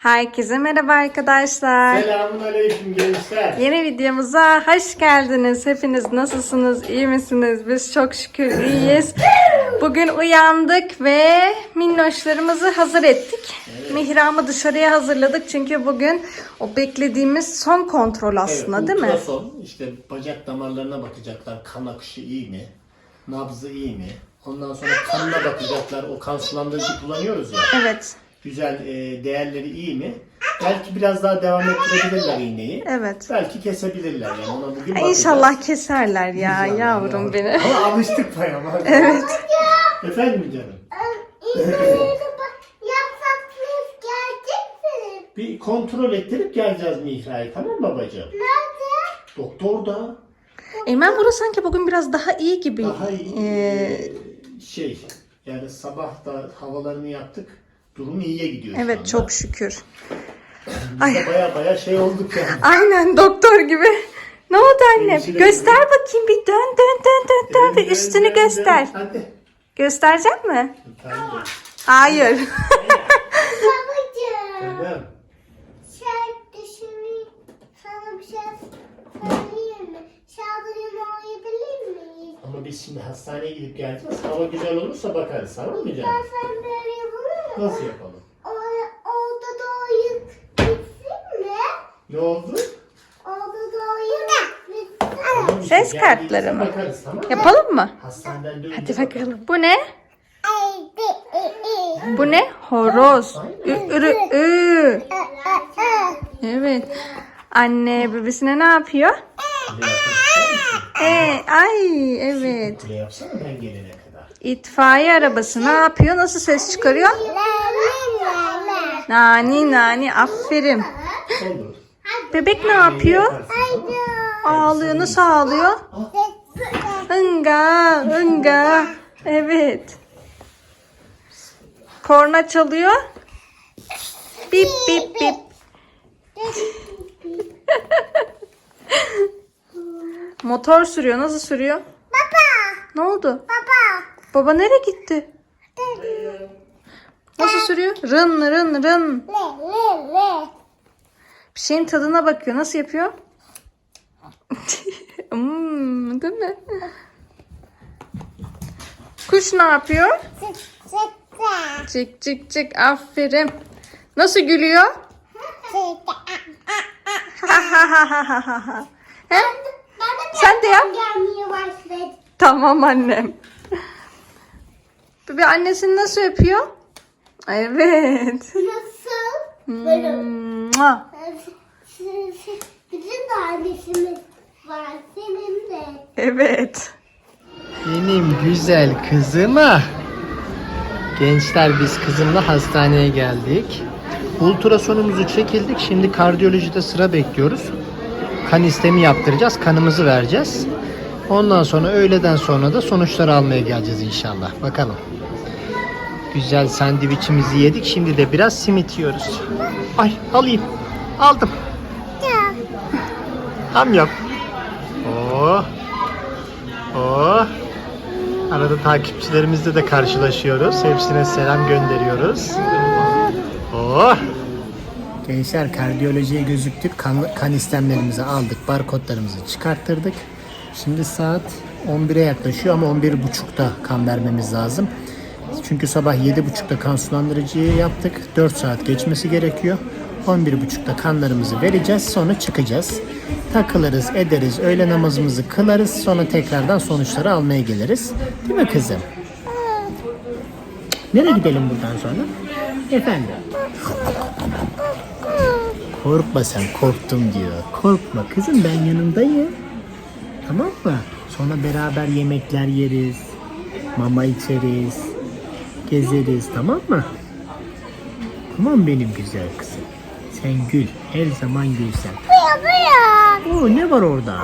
Herkese merhaba arkadaşlar. Selamun aleyküm gençler. Yeni videomuza hoş geldiniz. Hepiniz nasılsınız? İyi misiniz? Biz çok şükür iyiyiz. Bugün uyandık ve minnoşlarımızı hazır ettik. Mihram'ı dışarıya hazırladık çünkü bugün o beklediğimiz son kontrol aslında değil mi? ultrason, işte bacak damarlarına bakacaklar. Kan akışı iyi mi? Nabzı iyi mi? Ondan sonra kanına bakacaklar. O kan sulandırıcı kullanıyoruz ya. Evet. Güzel e, değerleri iyi mi? Belki biraz daha devam ettirebilirler iğneyi. Evet. Belki kesebilirler yani ona bugün bakacağız. İnşallah keserler ya İnşallah yavrum beni. Ama alıştık bayağı. Evet. Efendim canım. Yapsaklıyız geleceksiniz. Bir kontrol ettirip geleceğiz Mihra'yı tamam mı babacığım? Nerede? Doktor da Eymen burası sanki bugün biraz daha iyi gibi. daha iyi, Ee, şey yani sabah da havalarını yaptık. Durum iyiye gidiyor şu evet anda. çok şükür. Biz de baya baya şey olduk yani. Aynen doktor gibi. Ne oldu annem? Hemşire Göster gibi. bakayım bir dön dön dön dön dön bir üstünü göster. Hadi. Gösterecek mi? Tamam. Hayır. Babacığım. Tamam. Şey düşüneyim. Sana bir şey söyleyeyim mi? Şadırımı uyuyabilir miyiz? Ama biz şimdi hastaneye gidip geleceğiz. Hava güzel olursa bakarız tamam mı canım? Sen böyle yapalım mı? Nasıl yapalım? O- Orada doğuyu bitsin mi? Ne oldu? Bitsin. Tamam işte, Ses geldiğimizde kartları mı? Bakarız tamam mı? Yapalım mı? Hastaneden dönünce Hadi bakalım. Bu ne? E, e. Bu ne? Horoz. Ü, ürü, ü. Evet. Anne bebesine ne yapıyor? Ee, ay evet. Kule yapsana ben gelene kadar. İtfaiye arabası ne yapıyor? Nasıl ses çıkarıyor? Nani nani aferin. Olur. Bebek ne yapıyor? Ağlıyor. Nasıl ağlıyor? Inga, ınga. Evet. Korna çalıyor. Bip bip bip. Motor sürüyor. Nasıl sürüyor? Baba, Ne oldu? baba. Baba nereye gitti? Nasıl sürüyor? Rın rın rın. Le, le, le. Bir şeyin tadına bakıyor. Nasıl yapıyor? hmm, değil mi? Kuş ne yapıyor? Sık, sık. Cik cik cik aferin. Nasıl gülüyor? He? Sen de yap. Gelmeye başladı. Tamam annem. Bebe annesini nasıl öpüyor? Evet. Nasıl? Böyle. Mua. Bizim de annesimiz var. Senin de. Evet. Benim güzel kızıma. Gençler biz kızımla hastaneye geldik. Ultrasonumuzu çekildik. Şimdi kardiyolojide sıra bekliyoruz. Kan istemi yaptıracağız. Kanımızı vereceğiz. Ondan sonra öğleden sonra da sonuçları almaya geleceğiz inşallah. Bakalım. Güzel sandviçimizi yedik. Şimdi de biraz simit yiyoruz. Ay alayım. Aldım. Ham yap. Oh. Oh. Arada takipçilerimizle de karşılaşıyoruz. Hepsine selam gönderiyoruz. Oh. Gençler kardiyolojiye gözüktük. Kan, kan istemlerimizi aldık. Barkodlarımızı çıkarttırdık. Şimdi saat 11'e yaklaşıyor ama 11.30'da kan vermemiz lazım. Çünkü sabah 7.30'da kan sulandırıcıyı yaptık. 4 saat geçmesi gerekiyor. 11.30'da kanlarımızı vereceğiz. Sonra çıkacağız. Takılırız, ederiz, öğle namazımızı kılarız. Sonra tekrardan sonuçları almaya geliriz. Değil mi kızım? Nereye gidelim buradan sonra? Efendim? Korkma sen korktum diyor. Korkma kızım ben yanındayım. Tamam mı? Sonra beraber yemekler yeriz. Mama içeriz. Gezeriz tamam mı? Tamam benim güzel kızım. Sen gül. Her zaman gül sen. Bıya bıya. Oo ne var orada?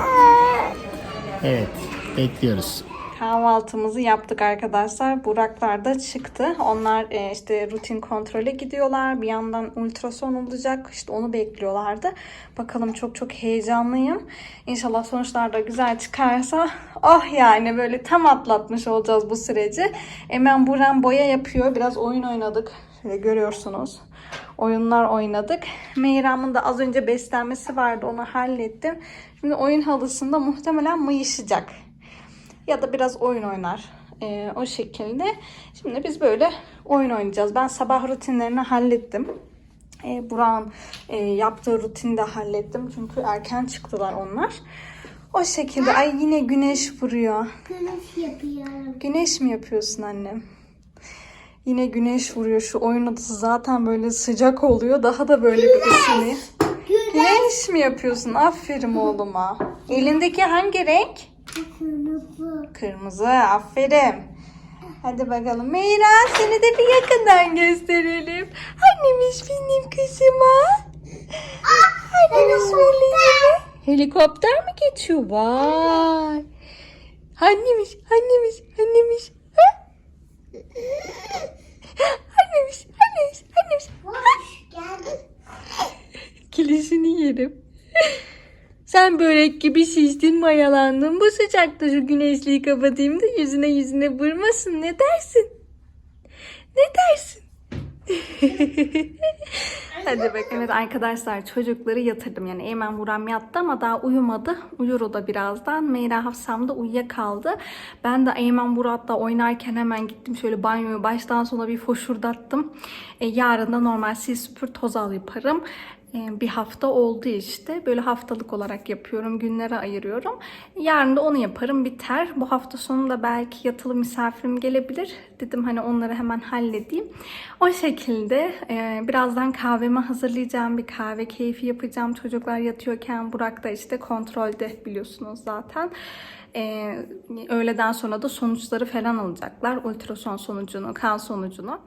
Evet bekliyoruz. Kahvaltımızı yaptık arkadaşlar. Buraklar da çıktı. Onlar e, işte rutin kontrole gidiyorlar. Bir yandan ultrason olacak. İşte onu bekliyorlardı. Bakalım çok çok heyecanlıyım. İnşallah sonuçlar da güzel çıkarsa oh yani böyle tam atlatmış olacağız bu süreci. Hemen Buran boya yapıyor. Biraz oyun oynadık. Ve görüyorsunuz. Oyunlar oynadık. Meyram'ın da az önce beslenmesi vardı. Onu hallettim. Şimdi oyun halısında muhtemelen mayışacak. Ya da biraz oyun oynar. Ee, o şekilde. Şimdi biz böyle oyun oynayacağız. Ben sabah rutinlerini hallettim. E, Burak'ın e, yaptığı rutini de hallettim. Çünkü erken çıktılar onlar. O şekilde. Ay yine güneş vuruyor. Güneş yapıyorum. Güneş mi yapıyorsun annem? Yine güneş vuruyor. Şu oyun odası zaten böyle sıcak oluyor. Daha da böyle bir ısınıyor. Güneş mi yapıyorsun? Aferin oğluma. Elindeki hangi renk? Kırmızı. Kırmızı. Aferin. Hadi bakalım. Meyra seni de bir yakından gösterelim. Annemiş benim kızıma. Annemiş benim. Helikopter mi geçiyor? Vay. Annemiş, annemiş, annemiş. Ha? Annemiş, annemiş, annemiş. Hoş geldin. Kilişini yerim. Sen börek gibi şiştin mayalandın. Bu sıcakta şu güneşliği kapatayım da yüzüne yüzüne vurmasın. Ne dersin? Ne dersin? Hadi bakalım. Evet arkadaşlar çocukları yatırdım. Yani Eymen Buram yattı ama daha uyumadı. Uyur o da birazdan. Meyra Hafsam da uyuyakaldı. Ben de Eymen Burat'la oynarken hemen gittim. Şöyle banyoyu baştan sona bir foşurdattım. E, yarın da normal sil süpür toz al. E, bir hafta oldu işte. Böyle haftalık olarak yapıyorum. Günlere ayırıyorum. Yarın da onu yaparım biter. Bu hafta sonu da belki yatılı misafirim gelebilir. Dedim hani onları hemen halledeyim. O şekilde e, birazdan kahvemi hazırlayacağım. Bir kahve keyfi yapacağım. Çocuklar yatıyorken Burak da işte kontrolde biliyorsunuz zaten. E, öğleden sonra da sonuçları falan alacaklar. Ultrason sonucunu, kan sonucunu.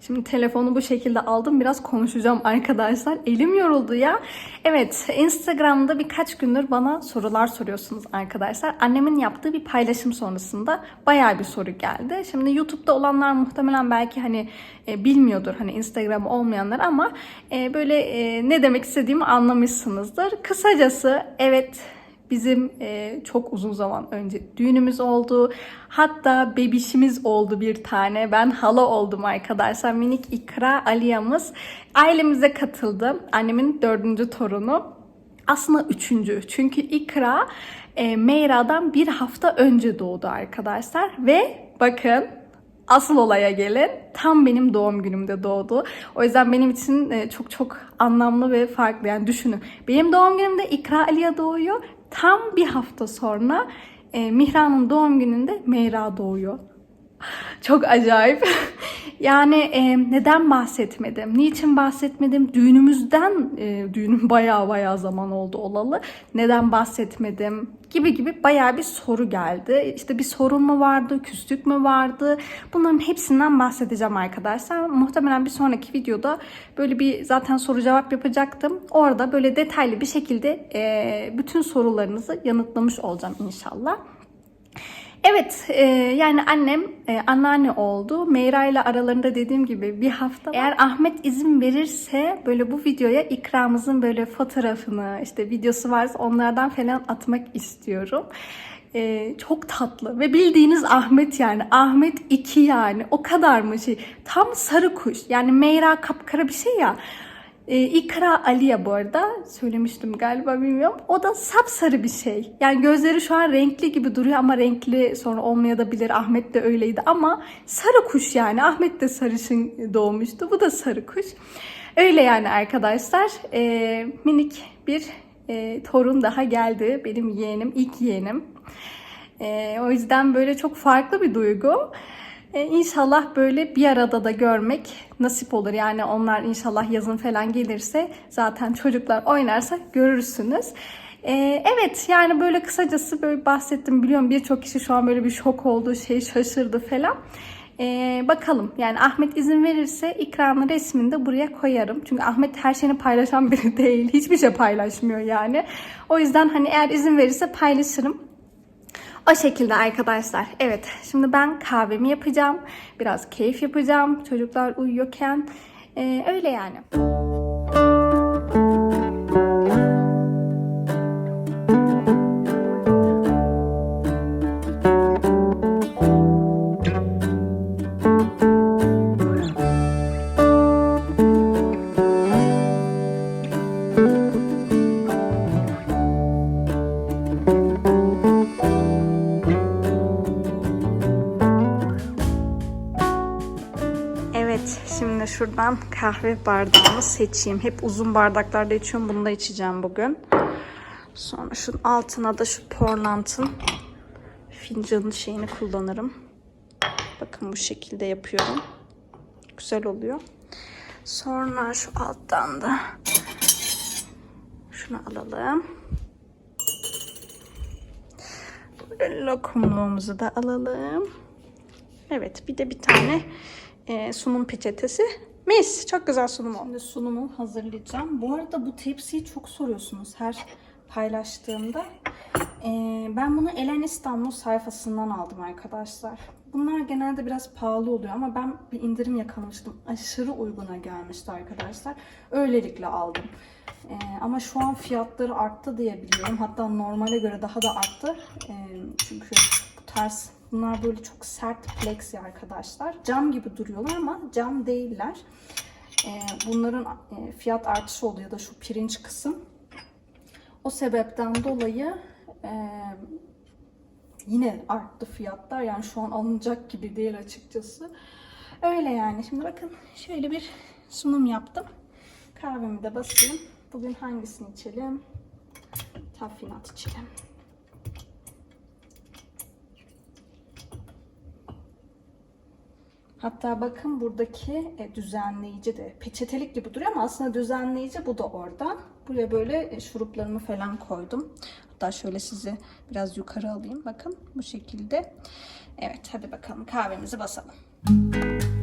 Şimdi telefonu bu şekilde aldım. Biraz konuşacağım arkadaşlar. Elim yoruldu ya. Evet Instagram'da birkaç gündür bana sorular soruyorsunuz arkadaşlar. Annemin yaptığı bir paylaşım sonrasında bayağı bir soru geldi. Şimdi YouTube'da olanlar muhtemelen belki hani e, bilmiyordur hani Instagram olmayanlar ama e, böyle e, ne demek istediğimi anlamışsınızdır. Kısacası evet Bizim e, çok uzun zaman önce düğünümüz oldu. Hatta bebişimiz oldu bir tane. Ben hala oldum arkadaşlar. Minik İkra Aliyamız ailemize katıldı. Annemin dördüncü torunu. Aslında üçüncü. Çünkü İkra e, Meyra'dan bir hafta önce doğdu arkadaşlar. Ve bakın asıl olaya gelin. Tam benim doğum günümde doğdu. O yüzden benim için e, çok çok anlamlı ve farklı. Yani düşünün. Benim doğum günümde İkra Aliye doğuyor. Tam bir hafta sonra e, Mihran'ın doğum gününde Meyra doğuyor. Çok acayip. yani e, neden bahsetmedim? Niçin bahsetmedim? Düğünümüzden, e, düğünüm bayağı bayağı zaman oldu olalı. Neden bahsetmedim? Gibi gibi bayağı bir soru geldi. İşte bir sorun mu vardı? Küslük mü vardı? Bunların hepsinden bahsedeceğim arkadaşlar. Muhtemelen bir sonraki videoda böyle bir zaten soru cevap yapacaktım. Orada böyle detaylı bir şekilde e, bütün sorularınızı yanıtlamış olacağım inşallah. Evet, e, yani annem e, anneanne oldu. Meyra ile aralarında dediğim gibi bir hafta. Eğer Ahmet izin verirse böyle bu videoya ikramımızın böyle fotoğrafını, işte videosu varsa onlardan falan atmak istiyorum. E, çok tatlı ve bildiğiniz Ahmet yani. Ahmet 2 yani. O kadar mı şey? Tam sarı kuş. Yani Meyra kapkara bir şey ya. Ee, İkra Aliye bu arada söylemiştim galiba bilmiyorum. O da sapsarı bir şey. Yani gözleri şu an renkli gibi duruyor ama renkli sonra olmayabilir. Ahmet de öyleydi ama sarı kuş yani. Ahmet de sarışın doğmuştu. Bu da sarı kuş. Öyle yani arkadaşlar. Ee, minik bir e, torun daha geldi. Benim yeğenim, ilk yeğenim. Ee, o yüzden böyle çok farklı bir duygu. Ee, inşallah böyle bir arada da görmek nasip olur. Yani onlar inşallah yazın falan gelirse zaten çocuklar oynarsa görürsünüz. Ee, evet yani böyle kısacası böyle bahsettim biliyorum birçok kişi şu an böyle bir şok oldu şey şaşırdı falan. Ee, bakalım yani Ahmet izin verirse ikramı resmini de buraya koyarım. Çünkü Ahmet her şeyini paylaşan biri değil. Hiçbir şey paylaşmıyor yani. O yüzden hani eğer izin verirse paylaşırım. O şekilde arkadaşlar. Evet şimdi ben kahvemi yapacağım. Biraz keyif yapacağım. Çocuklar uyuyorken. Ee, öyle yani. Şuradan kahve bardağımı seçeyim. Hep uzun bardaklarda içiyorum. Bunu da içeceğim bugün. Sonra şunun altına da şu porlantın fincanın şeyini kullanırım. Bakın bu şekilde yapıyorum. Güzel oluyor. Sonra şu alttan da şunu alalım. Lokumluğumuzu da alalım. Evet bir de bir tane e, sunum peçetesi. Mis çok güzel sunum oldu. Şimdi sunumu hazırlayacağım. Bu arada bu tepsiyi çok soruyorsunuz her paylaştığımda. E, ben bunu Elen İstanbul sayfasından aldım arkadaşlar. Bunlar genelde biraz pahalı oluyor ama ben bir indirim yakalamıştım. Aşırı uyguna gelmişti arkadaşlar. Öylelikle aldım. E, ama şu an fiyatları arttı diye biliyorum. Hatta normale göre daha da arttı. E, çünkü bu tarz bunlar böyle çok sert plexi arkadaşlar. Cam gibi duruyorlar ama cam değiller. E, bunların e, fiyat artışı oluyor da şu pirinç kısım. O sebepten dolayı e, yine arttı fiyatlar. Yani şu an alınacak gibi değil açıkçası. Öyle yani. Şimdi bakın şöyle bir sunum yaptım. Kahvemi de basayım. Bugün hangisini içelim? Taffinat içelim. Hatta bakın buradaki e, düzenleyici de peçetelik gibi duruyor ama aslında düzenleyici bu da orada. Buraya böyle e, şuruplarımı falan koydum. Hatta şöyle sizi biraz yukarı alayım. Bakın bu şekilde. Evet hadi bakalım kahvemizi basalım. Şöyle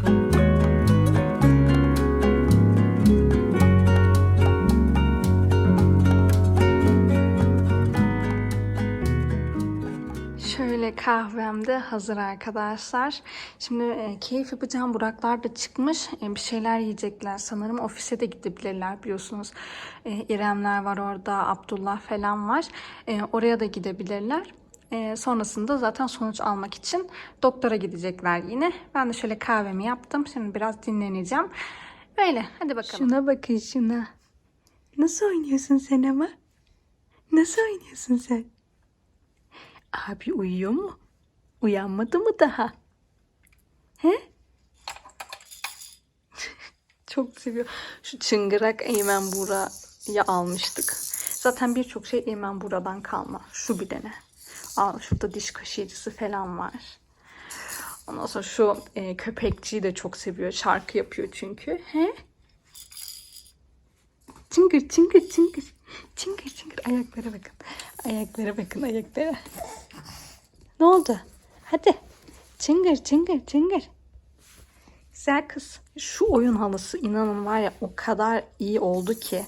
kahvem de hazır arkadaşlar. Şimdi e, keyif yapacağım. Buraklar da çıkmış. E, bir şeyler yiyecekler sanırım. Ofise de gidebilirler biliyorsunuz. E, İremler var orada. Abdullah falan var. E, oraya da gidebilirler. E, sonrasında zaten sonuç almak için doktora gidecekler yine. Ben de şöyle kahvemi yaptım. Şimdi biraz dinleneceğim. Böyle hadi bakalım. Şuna bakın şuna. Nasıl oynuyorsun sen ama? Nasıl oynuyorsun sen? Abi uyuyor mu? Uyanmadı mı daha? He? çok seviyor. Şu çıngırak Eymen Bura'yı almıştık. Zaten birçok şey Eymen Bura'dan kalma. Şu bir dene. Aa, şurada diş kaşıyıcısı falan var. Ondan sonra şu e, köpekçiyi de çok seviyor. Şarkı yapıyor çünkü. He? Çıngır çıngır çıngır. Çıngır çıngır. Ayaklara bakın. Ayaklara bakın ayaklara. Ne oldu? Hadi. Çıngır çıngır çıngır. Güzel kız. Şu oyun halısı inanın var ya o kadar iyi oldu ki.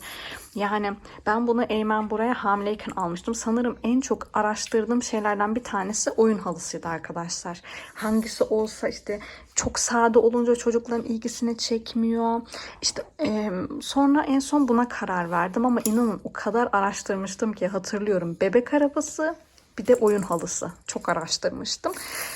Yani ben bunu Eymen buraya hamileyken almıştım. Sanırım en çok araştırdığım şeylerden bir tanesi oyun halısıydı arkadaşlar. Hangisi olsa işte çok sade olunca çocukların ilgisini çekmiyor. İşte e, sonra en son buna karar verdim ama inanın o kadar araştırmıştım ki hatırlıyorum. Bebek arabası, bir de oyun halısı. Çok araştırmıştım.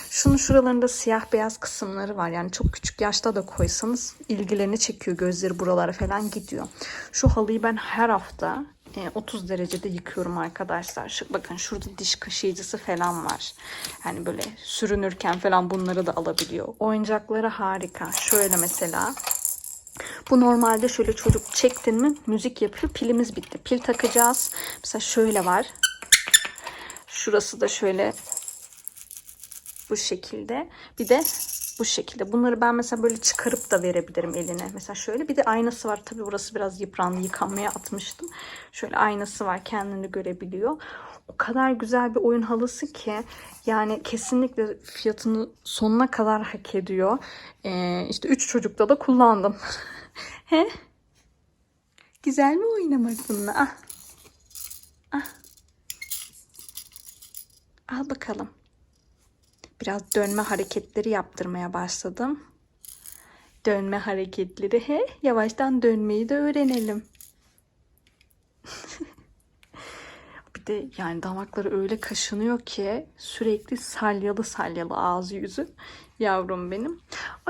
Şunun şuralarında siyah beyaz kısımları var. Yani çok küçük yaşta da koysanız ilgilerini çekiyor. Gözleri buralara falan gidiyor. Şu halıyı ben her hafta e, 30 derecede yıkıyorum arkadaşlar. Şu, bakın şurada diş kaşıyıcısı falan var. Yani böyle sürünürken falan bunları da alabiliyor. Oyuncakları harika. Şöyle mesela bu normalde şöyle çocuk çektin mi müzik yapıyor. Pilimiz bitti. Pil takacağız. Mesela şöyle var. Şurası da şöyle bu şekilde. Bir de bu şekilde. Bunları ben mesela böyle çıkarıp da verebilirim eline. Mesela şöyle bir de aynası var. Tabii burası biraz yıprandı. Yıkanmaya atmıştım. Şöyle aynası var. Kendini görebiliyor. O kadar güzel bir oyun halısı ki yani kesinlikle fiyatını sonuna kadar hak ediyor. Ee, işte üç çocukta da kullandım. He? Güzel mi oynamak bununla? Ah. Ah. Al bakalım. Biraz dönme hareketleri yaptırmaya başladım. Dönme hareketleri he. Yavaştan dönmeyi de öğrenelim. de yani damakları öyle kaşınıyor ki sürekli salyalı salyalı ağzı yüzü. Yavrum benim.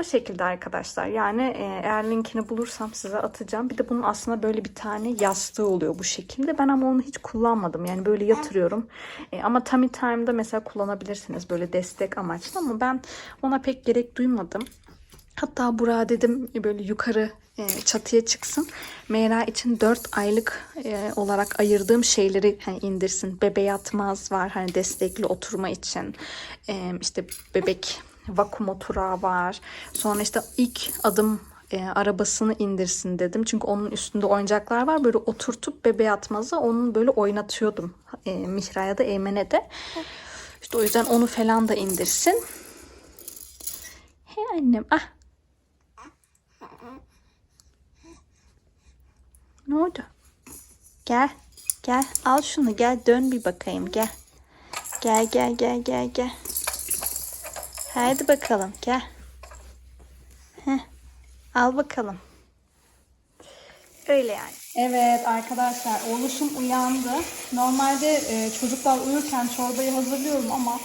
O şekilde arkadaşlar. Yani e, eğer linkini bulursam size atacağım. Bir de bunun aslında böyle bir tane yastığı oluyor bu şekilde. Ben ama onu hiç kullanmadım. Yani böyle yatırıyorum. E, ama tummy time'da mesela kullanabilirsiniz böyle destek amaçlı ama ben ona pek gerek duymadım. Hatta Burak'a dedim böyle yukarı e, çatıya çıksın. Meyra için 4 aylık e, olarak ayırdığım şeyleri hani indirsin. Bebe yatmaz var hani destekli oturma için. E, işte bebek vakum oturağı var. Sonra işte ilk adım e, arabasını indirsin dedim. Çünkü onun üstünde oyuncaklar var. Böyle oturtup bebe yatmazı onun böyle oynatıyordum. E, Mihra'ya da Eymen'e de. İşte o yüzden onu falan da indirsin. He annem ah. Ne oldu? Gel. Gel. Al şunu gel dön bir bakayım gel. Gel gel gel gel gel. Haydi bakalım gel. Heh. Al bakalım. Öyle yani. Evet arkadaşlar oğluşum uyandı. Normalde e, çocuklar uyurken çorbayı hazırlıyorum ama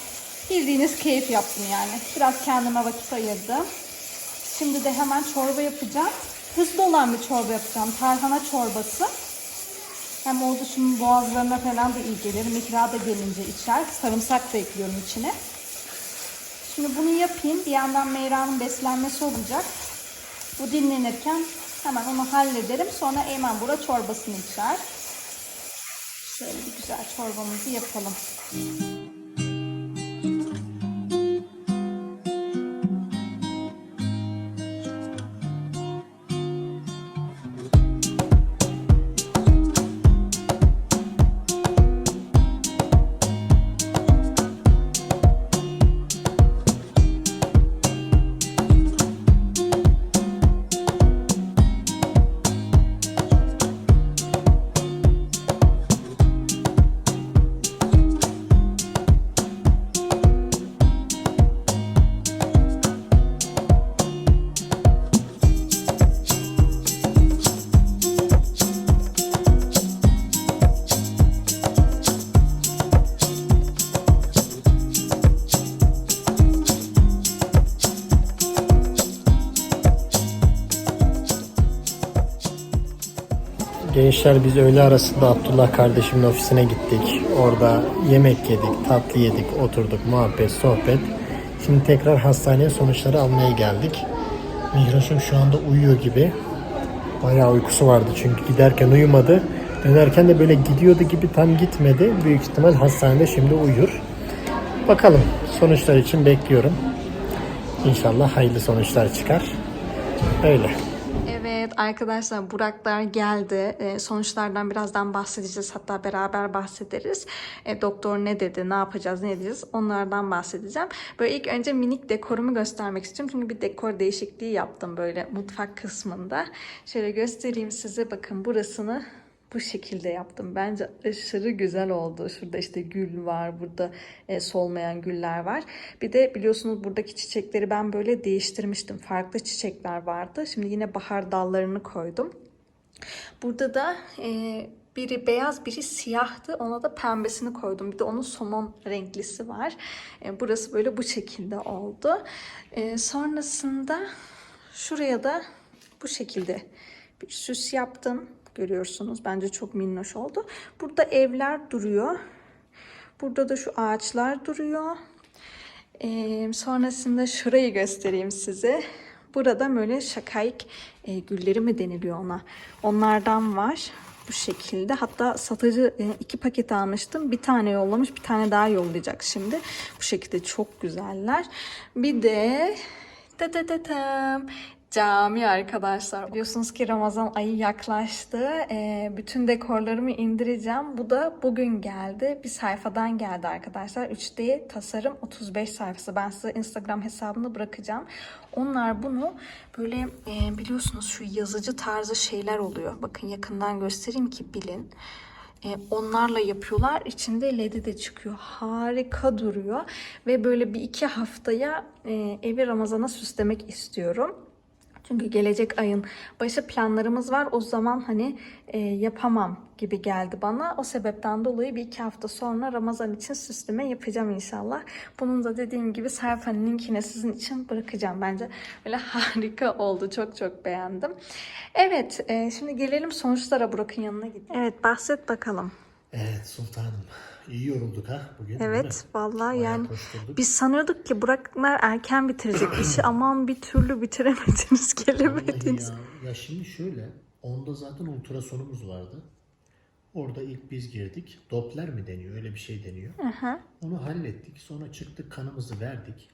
bildiğiniz keyif yaptım yani. Biraz kendime vakit ayırdım. Şimdi de hemen çorba yapacağım. Hızlı olan bir çorba yapacağım. Tarhana çorbası. Hem oğluşumun boğazlarına falan da iyi gelir. Mikra da gelince içer. Sarımsak da ekliyorum içine. Şimdi bunu yapayım. Bir yandan Meyra'nın beslenmesi olacak. Bu dinlenirken hemen onu hallederim. Sonra Eymen Bura çorbasını içer. Şöyle bir güzel çorbamızı yapalım. Gençler biz öğle arasında Abdullah kardeşimin ofisine gittik. Orada yemek yedik, tatlı yedik, oturduk, muhabbet, sohbet. Şimdi tekrar hastaneye sonuçları almaya geldik. Mihraş'ım şu anda uyuyor gibi. Bayağı uykusu vardı çünkü giderken uyumadı. Dönerken de böyle gidiyordu gibi tam gitmedi. Büyük ihtimal hastanede şimdi uyur. Bakalım sonuçlar için bekliyorum. İnşallah hayırlı sonuçlar çıkar. Öyle. Arkadaşlar Buraklar geldi. Ee, sonuçlardan birazdan bahsedeceğiz. Hatta beraber bahsederiz. E, doktor ne dedi, ne yapacağız, ne edeceğiz onlardan bahsedeceğim. Böyle ilk önce minik dekorumu göstermek istiyorum. Çünkü bir dekor değişikliği yaptım böyle mutfak kısmında. Şöyle göstereyim size. Bakın burasını bu şekilde yaptım. Bence aşırı güzel oldu. Şurada işte gül var. Burada e, solmayan güller var. Bir de biliyorsunuz buradaki çiçekleri ben böyle değiştirmiştim. Farklı çiçekler vardı. Şimdi yine bahar dallarını koydum. Burada da e, biri beyaz biri siyahtı. Ona da pembesini koydum. Bir de onun somon renklisi var. E, burası böyle bu şekilde oldu. E, sonrasında şuraya da bu şekilde bir süs yaptım. Görüyorsunuz. Bence çok minnoş oldu. Burada evler duruyor. Burada da şu ağaçlar duruyor. Ee, sonrasında şurayı göstereyim size. Burada böyle şakayık e, gülleri mi deniliyor ona? Onlardan var. Bu şekilde. Hatta satıcı iki paket almıştım. Bir tane yollamış, bir tane daha yollayacak şimdi. Bu şekilde çok güzeller. Bir de da da da tam Cami arkadaşlar. Biliyorsunuz ki Ramazan ayı yaklaştı. Ee, bütün dekorlarımı indireceğim. Bu da bugün geldi. Bir sayfadan geldi arkadaşlar. 3D tasarım 35 sayfası. Ben size Instagram hesabını bırakacağım. Onlar bunu böyle e, biliyorsunuz şu yazıcı tarzı şeyler oluyor. Bakın yakından göstereyim ki bilin. E, onlarla yapıyorlar. İçinde ledi de çıkıyor. Harika duruyor. Ve böyle bir iki haftaya e, evi Ramazan'a süslemek istiyorum. Çünkü gelecek ayın başı planlarımız var. O zaman hani e, yapamam gibi geldi bana. O sebepten dolayı bir iki hafta sonra Ramazan için süsleme yapacağım inşallah. Bunun da dediğim gibi sayfanın linkini sizin için bırakacağım. Bence böyle harika oldu. Çok çok beğendim. Evet e, şimdi gelelim sonuçlara Burak'ın yanına gidelim. Evet bahset bakalım. Evet sultanım. İyi yorulduk ha bugün. Evet vallahi Bayağı yani koşturduk. biz sanıyorduk ki Buraklar erken bitirecek işi aman bir türlü bitiremediniz Vallahi gelemediniz. ya, ya şimdi şöyle, onda zaten ultrasonumuz vardı. Orada ilk biz girdik. Doppler mi deniyor? Öyle bir şey deniyor. Onu hallettik. Sonra çıktık kanımızı verdik.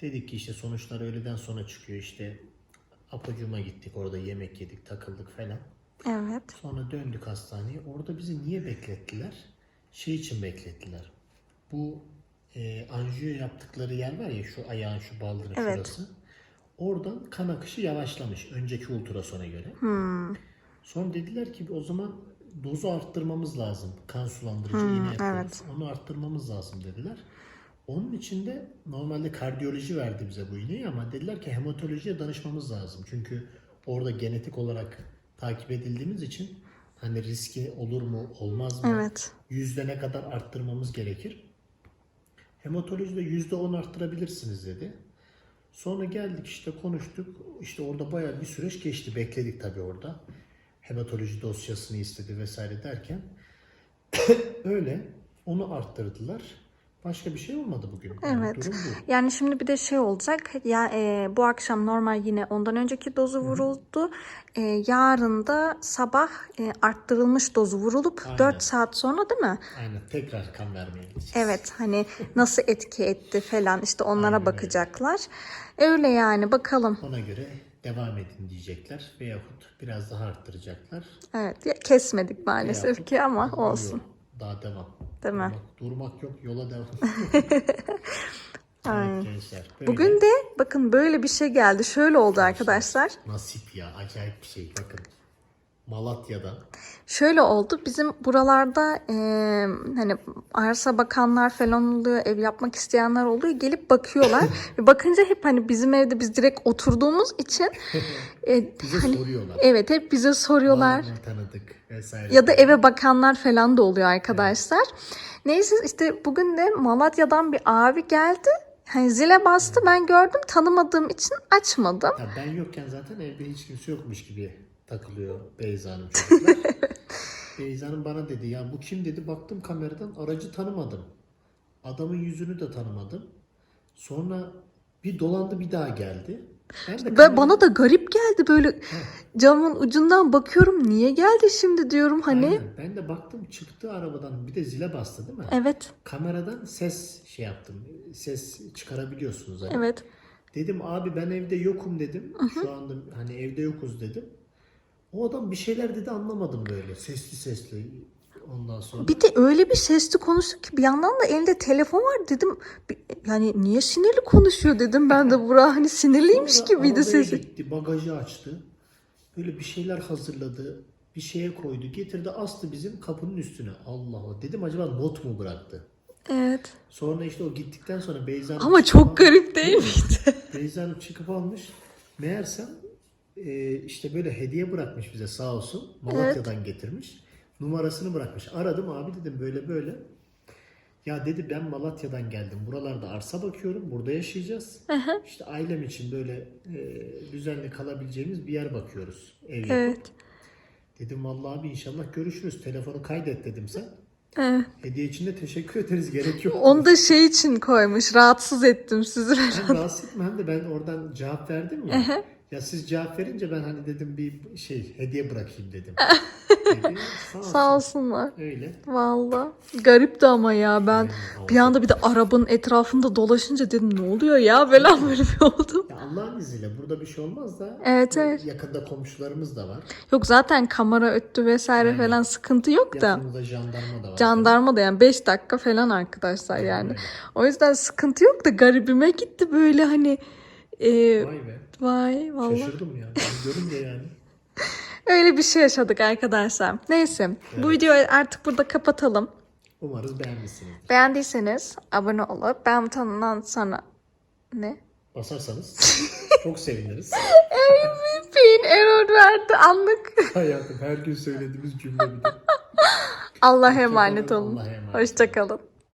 Dedik ki işte sonuçlar öğleden sonra çıkıyor. İşte apocuğuma gittik. Orada yemek yedik, takıldık falan. Evet. Sonra döndük hastaneye. Orada bizi niye beklettiler? Şey için beklettiler. Bu e, anjiyo yaptıkları yer var ya şu ayağın şu baldırın Evet. şurası. Oradan kan akışı yavaşlamış önceki ultrasona göre. Hmm. Sonra dediler ki o zaman dozu arttırmamız lazım. Kan sulandırıcı iğne yapıyoruz. Hmm, evet. Onu arttırmamız lazım dediler. Onun için de normalde kardiyoloji verdi bize bu iğneyi ama dediler ki hematolojiye danışmamız lazım. Çünkü orada genetik olarak takip edildiğimiz için hani riski olur mu olmaz mı? Evet. Yüzde ne kadar arttırmamız gerekir? Hematolojide yüzde on arttırabilirsiniz dedi. Sonra geldik işte konuştuk. İşte orada bayağı bir süreç geçti. Bekledik tabii orada. Hematoloji dosyasını istedi vesaire derken. öyle. Onu arttırdılar. Başka bir şey olmadı bugün. Yani Evet. Yani şimdi bir de şey olacak. Ya e, bu akşam normal yine ondan önceki dozu vuruldu. E, yarın da sabah e, arttırılmış dozu vurulup Aynen. 4 saat sonra değil mi? Aynen. Tekrar kan vermeye gideceğiz. Evet hani nasıl etki etti falan işte onlara Aynen öyle. bakacaklar. Öyle yani bakalım. Ona göre devam edin diyecekler. Veyahut biraz daha arttıracaklar. Evet ya kesmedik maalesef Veyahut ki ama olsun. Daha devam. Değil mi? Durmak, durmak yok. Yola devam. Aynen. Evet gençler. Böyle. Bugün de bakın böyle bir şey geldi. Şöyle oldu arkadaşlar. Nasip ya. Acayip bir şey. Bakın. Malatya'da Şöyle oldu. Bizim buralarda e, hani arsa bakanlar falan oluyor, ev yapmak isteyenler oluyor. Gelip bakıyorlar. Ve bakınca hep hani bizim evde biz direkt oturduğumuz için e, bize hani soruyorlar. evet hep bize soruyorlar. Var mı tanıdık vesaire. Ya da eve bakanlar falan da oluyor arkadaşlar. Neyse işte bugün de Malatya'dan bir abi geldi. Hani zile bastı ben gördüm tanımadığım için açmadım. Ya ben yokken zaten evde hiç kimse yokmuş gibi takılıyor Beyza'nın çocuklar. Beyza'nın bana dedi ya bu kim dedi baktım kameradan aracı tanımadım. Adamın yüzünü de tanımadım. Sonra bir dolandı bir daha geldi. Ben de Ve kamera- bana da garip geldi böyle camın ucundan bakıyorum niye geldi şimdi diyorum hani. Aynen. Ben de baktım çıktı arabadan bir de zile bastı değil mi? Evet Kameradan ses şey yaptım. Ses çıkarabiliyorsunuz hani. evet. Dedim abi ben evde yokum dedim. Şu anda hani evde yokuz dedim. O adam bir şeyler dedi anlamadım böyle. Sesli sesli. Ondan sonra. Bir de öyle bir sesli konuştu ki bir yandan da elinde telefon var dedim. "Bir- Yani niye sinirli konuşuyor dedim ben de Burak hani sinirliymiş Sonra gibiydi sesi. gitti, bagajı açtı. Böyle bir şeyler hazırladı. Bir şeye koydu. Getirdi astı bizim kapının üstüne. Allah Allah. Dedim acaba not mu bıraktı? Evet. Sonra işte o gittikten sonra Beyza'nın Ama çok garip değil miydi? Beyza'nın çıkıp almış. Meğersem e, işte böyle hediye bırakmış bize sağ olsun. Malatya'dan getirmiş. Numarasını bırakmış. Aradım abi dedim böyle böyle. Ya dedi ben Malatya'dan geldim. Buralarda arsa bakıyorum. Burada yaşayacağız. İşte ailem için böyle e, düzenli kalabileceğimiz bir yer bakıyoruz. Ev evet. Dedim vallahi abi inşallah görüşürüz. Telefonu kaydet dedim sen. evet. Hediye için de teşekkür ederiz. Gerek yok. Onu da şey için koymuş. Rahatsız ettim sizi. Hem rahatsız etme hem de ben oradan cevap verdim ya. Ya siz cevap verince ben hani dedim bir şey hediye bırakayım dedim. Dedi, sağ, olsun. Sağ olsunlar. Öyle. Valla. Garipti ama ya ben bir anda bir de arabanın etrafında dolaşınca dedim ne oluyor ya falan böyle bir oldum. Ya Allah'ın izniyle burada bir şey olmaz da Evet, evet. yakında komşularımız da var. Yok zaten kamera öttü vesaire Aynen. falan sıkıntı yok da. Yakında jandarma da var. Jandarma da yani 5 dakika falan arkadaşlar yani. O yüzden sıkıntı yok da garibime gitti böyle hani e, Vay be. Vay vallahi. Şaşırdım ya. Ben görünce yani. Öyle bir şey yaşadık arkadaşlar. Neyse bu videoyu artık burada kapatalım. Umarız beğenmişsiniz. Beğendiyseniz abone olup beğen butonundan sonra ne? Basarsanız çok seviniriz. Pin error verdi anlık. Hayatım her gün söylediğimiz cümle bir de. Allah'a emanet olun. Emanet. Hoşçakalın.